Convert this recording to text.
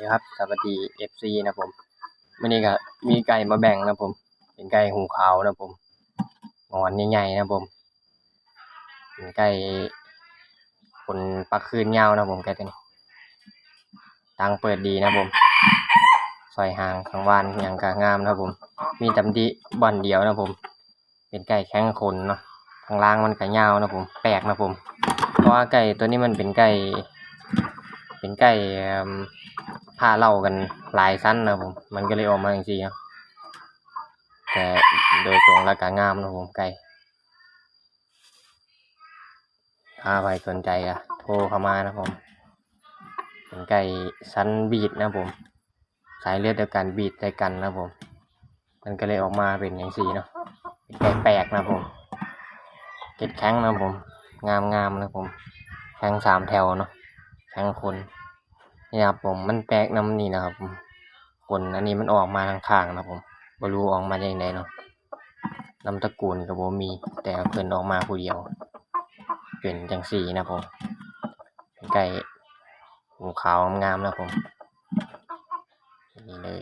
ดีครับสวัสดีเอฟซีนะผมวันนี้ก็มีไก่มาแบ่งนะผม เป็นไก่หูขาวนะผมงอนใหญ่ๆนะผมเป็นไก่คนปักคืนยาวนะผมไก่ตัวนี้ตังเปิดดีนะผมซอยหางข้างวานอย่างกางามนะผม มีตำดิบ่อนเดียวนะผม เป็นไก่แข้งขนเนาะทางล่างมันก็ยาวนะผม แปลกนะผม เพราะว่าไก่ตัวนี้มันเป็นไก่ เป็นไก่เอิ่มผ้าเล่ากันหลายสั้นนะผมมันก็เลยออกมาอย่างนี้ครับแต่โดยตรงแล้วก็งามนะผมไก่ถ้าใครสนใจอะโทรเข้ามานะผมเป็นไก่สั้นบีดนะผม สายเลือดเดียวกันบีดใส่กันนะผม มันก็เลยออกมาเป็นอย่างสีเนาะเป็นไก่แปลกนะผมเก็ดแข้งนะผม งามงามๆนะผมแข้งสามแถวเนาะ แข้งคนนี่ครับผมมันแปลกน้ำนี่นะครับผมคนอันนี้มันออกมาทางข้างนะผมบรูออกมาอย่างไรเนาะน้ำตะกูลกับโบมี แต่เพิ่นออกมาผู้เดียวเป็นจังสีนะผมไก่หูขาวงามนะผมนี่เลย